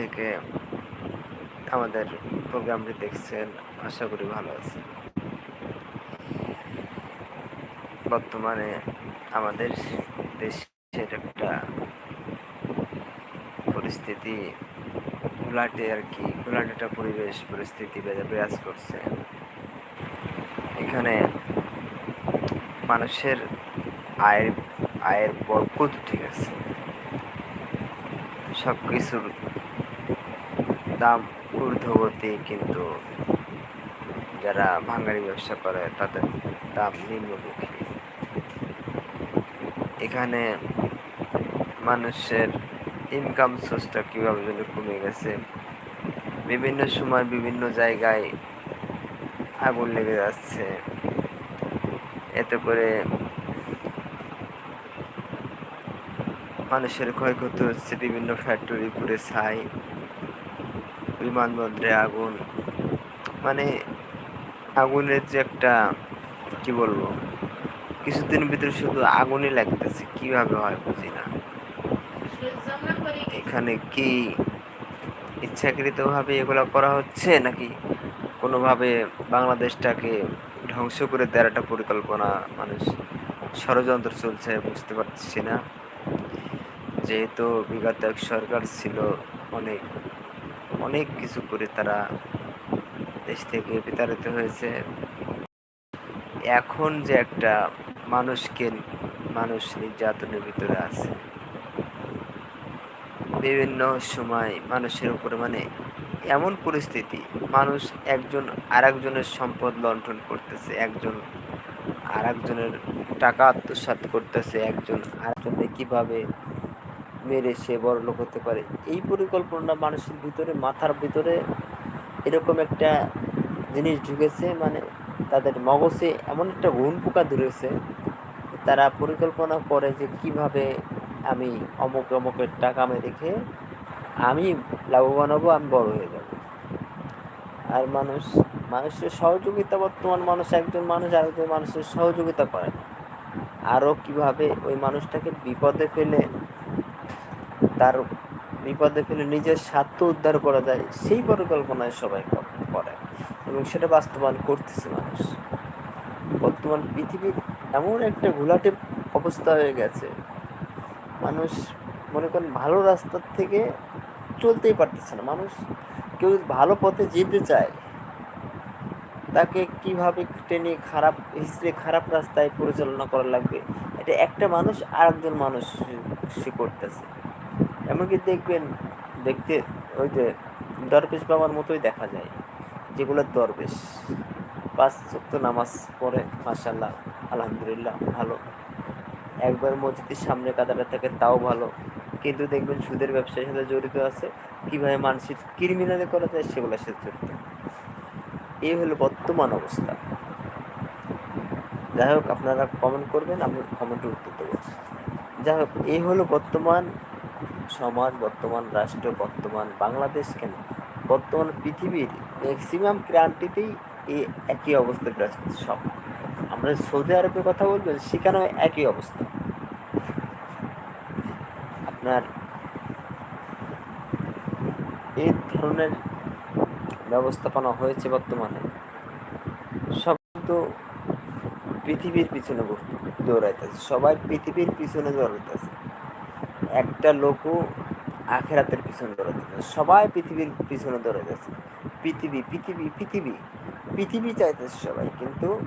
থেকে আমাদের প্রোগ্রামটি দেখছেন, আশা করি ভালো আছে বর্তমানে আমাদের দেশের একটা পরিস্থিতি, ঘোলাটে আর কি ঘোলাটে একটা পরিবেশ পরিস্থিতি বিরাজ করছে। এখানে মানুষের আয়ের আয়ের বরকত ঠিক আছে সব কিছুর দাম ঊর্ধ্বগতি কিন্তু যারা ভাঙাড়ি ব্যবসা করে তাদের দাম নিম্নমুখী। এখানে মানুষের ইনকাম সোর্সটা কীভাবে যেন কমে গেছে? বিভিন্ন সময় বিভিন্ন জায়গায় আগুন লেগে যাচ্ছে। এতে করে মানুষের ক্ষয়ক্ষতি হচ্ছে, বিভিন্ন ফ্যাক্টরি পুড়ে ছাই। বিমানবন্দরে আগুন মানে আগুনের যে একটা, কি বলব, কিছুদিন ভিতরে শুধু আগুনই লাগতেছে, কীভাবে হয় বুঝি না। এখানে কি ইচ্ছাকৃতভাবে এগুলো করা হচ্ছে, নাকি কোনোভাবে বাংলাদেশটাকে ধ্বংস করে দেওয়ার একটা পরিকল্পনা, মানুষ ষড়যন্ত্র চলছে বুঝতে পারছি না। যেহেতু বিগত এক সরকার ছিল অনেক অনেক কিছু করে তারা দেশ থেকে বিতাড়িত হয়েছে। এখন যে একটা মানুষকে, মানুষ নির্যাতনের ভিতরে আছে। বিভিন্ন সময় মানুষের উপরে মানে এমন পরিস্থিতি, মানুষ একজন আর একজনের সম্পদ লণ্ঠন করতেছে, একজন আর একজনের টাকা আত্মসাৎ করতেছে, একজন আরেকজনকে কীভাবে মেরে সে বড় লোক হতে পারে। এই পরিকল্পনাটা মানুষের ভিতরে, মাথার ভিতরে এরকম একটা জিনিস ঢুকেছে মানে তাদের মগজে এমন একটা ঘুণ পোকা ধরেছে তারা পরিকল্পনা করে যে কীভাবে আমি অমুক অমুকের টাকা আমি রেখে আমি লাভবান হব, আমি বড় হয়ে যাব। আর মানুষ, মানুষের সহযোগিতা, বর্তমান মানুষ একজন মানুষ আরেকজন মানুষের সহযোগিতা করে না। আরও কীভাবে ওই মানুষটাকে বিপদে ফেলে তার বিপদে ফেলে নিজের স্বার্থ উদ্ধার করা যায়, সেই পরিকল্পনায় সবাই করে। এবং সেটা বাস্তবায়ন করতেছে মানুষ। বর্তমান পৃথিবীর এমন একটা ঘোলাটে অবস্থা হয়ে গেছে, মানুষ মনে করেন ভালো রাস্তার থেকে চলতেই পারতেছে না। মানুষ কেউ ভালো পথে যেতে চায়, তাকে কীভাবে টেনে খারাপ হিসেবে খারাপ রাস্তায় পরিচালনা করা লাগবে? এটা একটা মানুষ আর একজন মানুষ সে করতেছে। এমনকি দেখবেন, দেখতে ওই যে দরবেশ বাবার মতোই দেখা যায়, যেগুলো দরবেশ। পাঁচ সপ্তাহ নামাজ পড়ে মাসাল্লাহ আলহামদুলিল্লাহ, ভালো। একবার মসজিদের সামনে কাদাটা থাকে, তাও ভালো। কিন্তু দেখবেন সুদের ব্যবসার সাথে জড়িত আছে, কীভাবে মানুষের ক্রিমিনালি করা যায় সেগুলোর সাথে জড়িত। এই হলো বর্তমান অবস্থা। যাই হোক, আপনারা কমেন্ট করবেন, আমি কমেন্টের উত্তর দেবো। যাই হোক, এই হলো বর্তমান সমাজ, বর্তমান রাষ্ট্র, বর্তমান বাংলাদেশ কেন? বর্তমান পৃথিবীর ম্যাক্সিমাম ক্রান্তিতেই এই একই অবস্থা বিরাজ করছে সব। আমরা সৌদি আরবের কথা বলবেন, সেখানেও একই অবস্থা। আপনার এই ধরনের ব্যবস্থাপনা হয়েছে বর্তমানে। সব তো পৃথিবীর পিছনে দৌড়াইতেছে, সবাই পৃথিবীর পিছনে দৌড়াইতেছে। একটা লোকও আখেরাতের পিছনে দৌড়াইতেছে সবাই পৃথিবীর পিছনে দৌড়াইতেছে পৃথিবী পৃথিবী পৃথিবী পৃথিবী চাইতেছে সবাই, কিন্তু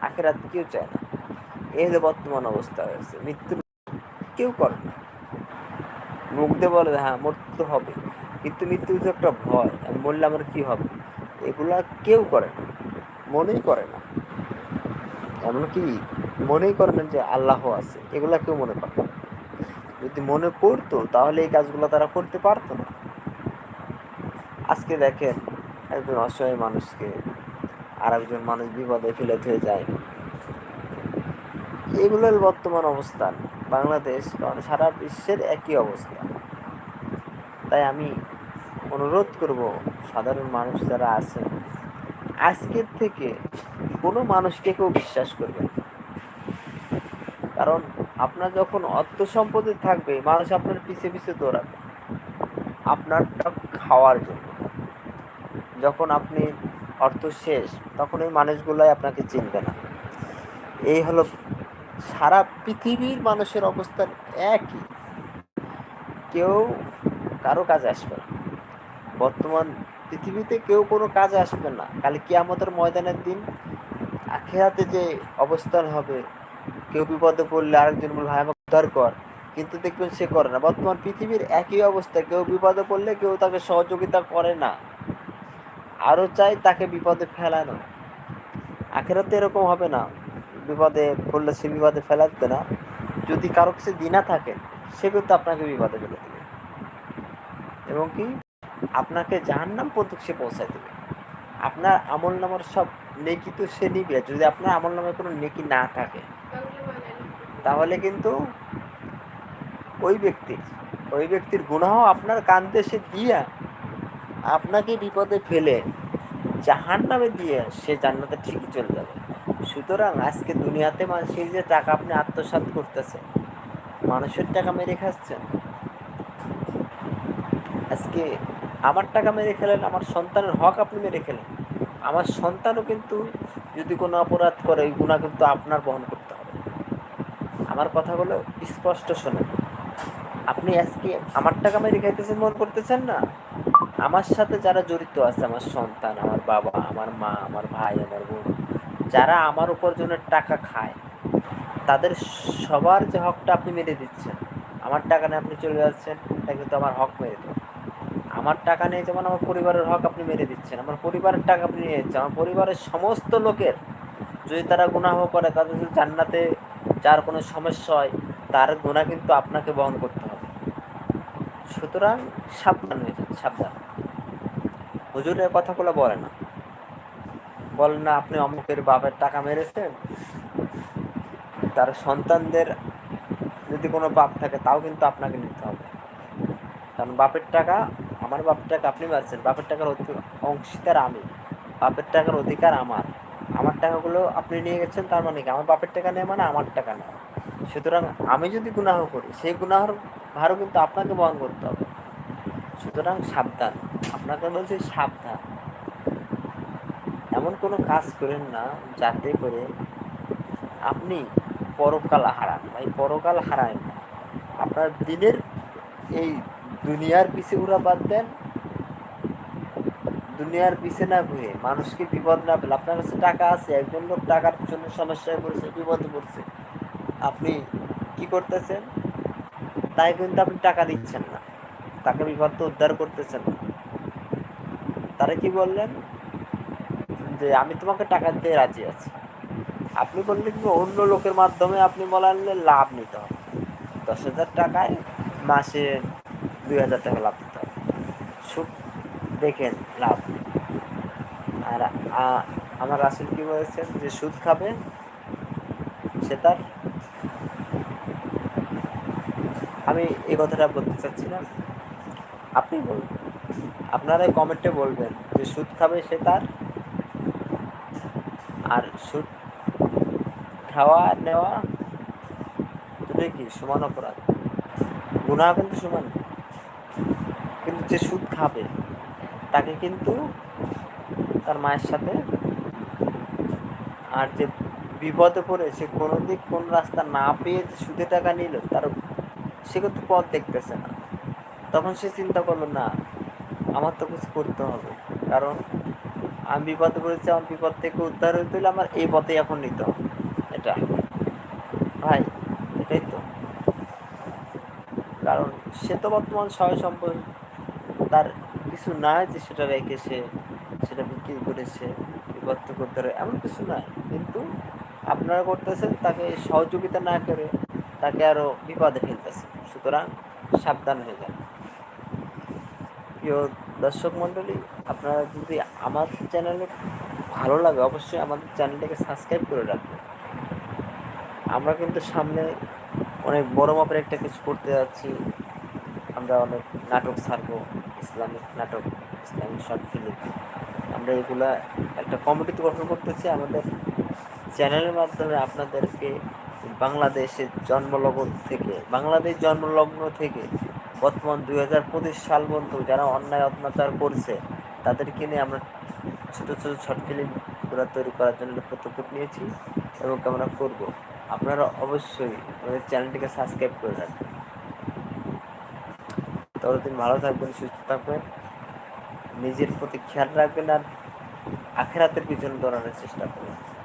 আখেরাত কেউ চায় না। এই হলো বর্তমান অবস্থা হয়েছে। মৃত্যু কেউ করে না। মুখ দিয়ে বলে হ্যাঁ মরতে তো হবে। কিন্তু মৃত্যু যে একটা ভয়। আমি মরলে আমার কি হবে? এগুলা কেউ করে না। মনেই করে না। এমনকি মনেই করে না যে আল্লাহ আছে। এগুলা কেউ মনে করে না। যদি মনে করতো তাহলে এই কাজগুলো তারা করতে পারতো না। আজকে দেখেন, একজন অসহায় মানুষকে আর একজন মানুষ বিপদে ফেলে হয়ে যায়। এগুলোর বর্তমান অবস্থান বাংলাদেশ কারণ সারা বিশ্বের একই অবস্থা। তাই আমি অনুরোধ করব, সাধারণ মানুষ যারা আছেন আজকের থেকে কোনো মানুষকে কেউ বিশ্বাস করবে। কারণ আপনার যখন অর্থ সম্পত্তি থাকবে, মানুষ আপনার পিছে পিছে দৌড়াবে। আপনারটা খাওয়ার জন্য। যখন আপনি অর্থ শেষ, তখন ওই মানুষগুলাই আপনাকে চিনবে না। এই হলো সারা পৃথিবীর মানুষের অবস্থা একই। কেউ কারও কাজে আসবে না। বর্তমান পৃথিবীতে কেউ কোনো কাজে আসবে না। কালি কিয়ামতের ময়দানের দিন, আখেরাতে যে অবস্থান হবে কেউ বিপদে পড়লে আরেকজন বলবে ভাই আমাকে উদ্ধার কর। কিন্তু দেখবেন সে করে না। বর্তমান পৃথিবীর একই অবস্থা, কেউ বিপদে পড়লে কেউ তাকে সহযোগিতা করে না। আরও চাই তাকে বিপদে ফেলানো। আখেরাতে এরকম হবে না। বিপদে পড়লে সে বিপদে ফেলাতে না। যদি কারও কাছে দিনা থাকে, সে কিন্তু আপনাকে বিপদে ফেলে দেবে। এবং কি? আপনাকে জাহান্নাম পর্যন্ত সে পৌঁছায় দেবে। আপনার আমল নামার সব নেকি তো সে নিবে। যদি আপনার আমল নামায় কোনো নেকি না থাকে তাহলে কিন্তু ওই ব্যক্তির ওই ব্যক্তির গুনাহ আপনার কান্দে সে দিয়া আপনাকে বিপদে ফেলে জাহান নামে দিয়ে সে জান্নাতে ঠিকই চলে যাবে। সুতরাং আজকে দুনিয়াতে মানুষের যে টাকা আপনি আত্মসাৎ করতেছেন, মানুষের টাকা মেরে খাচ্ছেন, আজকে আমার টাকা মেরে খেলেন, আমার সন্তানের হক আপনি মেরে খেলেন, আমার সন্তানও কিন্তু যদি কোনো অপরাধ করে, ওই গুণা কিন্তু আপনার বহন হবে আমার কথাগুলো স্পষ্ট শোনেন। আপনি আজকে আমার টাকা মেরে খাইতেছেন, মন করতেছেন না? আমার সাথে যারা জড়িত আছে, আমার সন্তান, আমার বাবা, আমার মা, আমার ভাই, আমার বোন, যারা আমার উপার্জনের টাকা খায়, তাদের সবার যে হকটা আপনি মেরে দিচ্ছেন, আমার টাকা নিয়ে আপনি চলে যাচ্ছেন, এটা কিন্তু আমার হক মেরে দেবেন আমার টাকা নিয়ে যেমন আমার পরিবারের হক আপনি মেরে দিচ্ছেন, আমার পরিবারের টাকা আপনি নিয়ে যাচ্ছেন, আমার পরিবারের সমস্ত লোকের, যদি তারা গুনাহ করে, তাদের জান্নাতে যার কোনো সমস্যা হয়, তার গুণা কিন্তু আপনাকে বহন করতে হবে। সুতরাং সাবধান হয়ে যান, সাবধান। হুজুরের কথাগুলো বলে না। বলেন না, আপনি অমুকের বাপের টাকা মেরেছেন। তার সন্তানদের যদি কোনো বাপ থাকে, তাও কিন্তু আপনাকে নিতে হবে। কারণ বাপের টাকা, আমার বাপের টাকা আপনি মারছেন। বাপের টাকার অংশীদার আমি। বাপের টাকার অধিকার আমার। টাকাগুলো আপনি নিয়ে গেছেন, তার মানে কি? আমার বাপের টাকা নেয় মানে আমার টাকা নেয়। সুতরাং আমি যদি গুনাহ করি, সেই গুনাহর ভারও কিন্তু আপনাকে বহন করতে হবে। সুতরাং সাবধান। আপনাকে বলছি সাবধান। এমন কোনো কাজ করেন না যাতে করে আপনি পরকাল হারান। ভাই, পরকাল হারায় না। আপনার দিনের এই দুনিয়ার পিছিয়ে উড়া বাদ দেন দুনিয়ার পিছে না ঘুরে মানুষকে বিপদ না পেলে আপনার কাছে টাকা আছে, একজন লোক টাকার জন্য সমস্যায় পড়ছে, বিপদে পড়ছে। আপনি কি করতেছেন? তাই কিন্তু আপনি টাকা দিচ্ছেন না। তাকে বিপদ তো উদ্ধার করতেছেন না। তারা কি বললেন? যে আমি তোমাকে টাকা দিতে রাজি আছি। আপনি বললেন কি, অন্য লোকের মাধ্যমে আপনি বলালে লাভ নিতে হবে। দশ হাজার টাকায় মাসে দুই হাজার টাকা লাভ দিতে হবে। দেখেন, লাভ। আর আমার রাসুল কি বলেছেন যে, সুদ খাবে, সে তার আমি এই কথাটা বলতে চাচ্ছি না আপনি বলুন আপনারা কমেন্টে বলবেন যে, সুদ খাবে সে তার, আর সুদ খাওয়া নেওয়া দুটোই কি সমান অপরাধ? গুণা কিন্তু সমান। কিন্তু যে সুদ খাবে তাকে কিন্তু তার মায়ের সাথে আর যে বিপদে পড়ে সে কোনো দিক কোন রাস্তা না পেয়ে যে সুদে টাকা নিল, তার সে কিন্তু পথ দেখতেছে না। তখন সে চিন্তা করল, না, আমার তো কিছু করতে হবে। কারণ আমি বিপদে পড়েছি আমার বিপদ থেকে উদ্ধার হইতে হলে আমার এই পথে এখন নিতে হবে। এটা, ভাই, এটাই তো। কারণ সে তো বর্তমান সহায় সম্পদ, তার কিছু নাই যে সেটা রেখে সে সেটা বিক্রি করেছে, বিপত্তি করতে পারে, এমন কিছু নাই। কিন্তু আপনারা করতেছেন, তাকে সহযোগিতা না করে তাকে আরও বিপদে ফেলতেছে। সুতরাং সাবধান হয়ে যান। প্রিয় দর্শক মণ্ডলী, আপনারা যদি আমার চ্যানেলে ভালো লাগে, অবশ্যই আমাদের চ্যানেলটাকে সাবস্ক্রাইব করে রাখবেন। আমরা কিন্তু সামনে অনেক বড় মাপের একটা কিছু করতে যাচ্ছি। আমরা অনেক নাটক ছাড়বো। ইসলামিক নাটক, ইসলামিক শর্ট ফিল্ম। আমরা এগুলা একটা কমিটি গঠন করতেছি। আমাদের চ্যানেলের মাধ্যমে আপনাদেরকে বাংলাদেশের জন্মলগ্ন থেকে, বাংলাদেশ জন্মলগ্ন থেকে বর্তমান দুই হাজার পঁচিশ সাল পর্যন্ত যারা অন্যায় অত্যাচার করছে, তাদেরকে নিয়ে আমরা ছোটো ছোটো শর্ট ফিল্মগুলো তৈরি করার জন্য পদক্ষেপ নিয়েছি এবং আমরা করব। আপনারা অবশ্যই আমাদের চ্যানেলটিকে সাবস্ক্রাইব করে রাখবেন। ততদিন ভালো থাকবেন, সুস্থ থাকবেন নিজের প্রতি খেয়াল রাখবেন আর আখেরাতের পিছনে দৌড়ানোর চেষ্টা করবেন।